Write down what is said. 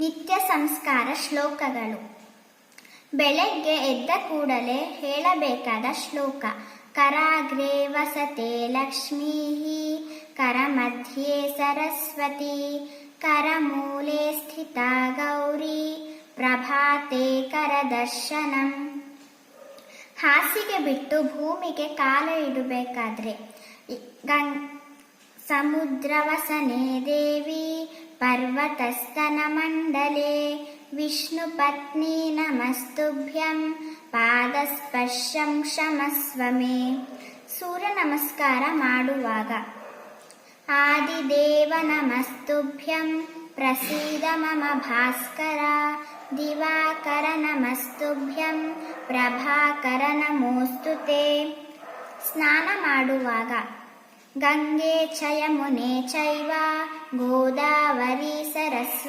ನಿತ್ಯ ಸಂಸ್ಕಾರ ಶ್ಲೋಕಗಳು. ಬೆಳಗ್ಗೆ ಎದ್ದ ಕೂಡಲೇ ಹೇಳಬೇಕಾದ ಶ್ಲೋಕ, ಕರಾಗ್ರೆ ವಸತೆ ಲಕ್ಷ್ಮೀ ಕರಮಧ್ಯೆ ಸರಸ್ವತಿ, ಕರಮೂಲೆ ಸ್ಥಿತ ಗೌರಿ, ಪ್ರಭಾತೆ ಕರದರ್ಶನಂ. ಹಾಸಿಗೆ ಬಿಟ್ಟು ಭೂಮಿಗೆ ಕಾಲ ಇಡಬೇಕಾದ್ರೆ ಗಂ- ಸಮುದ್ರವಸನೆ ದೇವಿ ವಿಷ್ಣು ಪತ್ನಿ ನಮಸ್ತುಭ್ಯಂ, ಪಾದಸ್ಪರ್ಶಂ ಶಮಸ್ವಮೆ ಸೂರ್ಯ ನಮಸ್ಕಾರ ಮಾಡುವಾಗ ಆದಿದೇವ ನಮಸ್ತುಭ್ಯಂ, ಪ್ರಸೀದ ಮಮ ಭಾಸ್ಕರ, ದಿವಾಕರ ನಮಸ್ತುಭ್ಯಂ, ಪ್ರಭಾಕರ ನಮೋಸ್ತುತೇ. ಸ್ನಾನ ಮಾಡುವಾಗ गङ्गे च यमुने चैव गोदावरी सरस्वती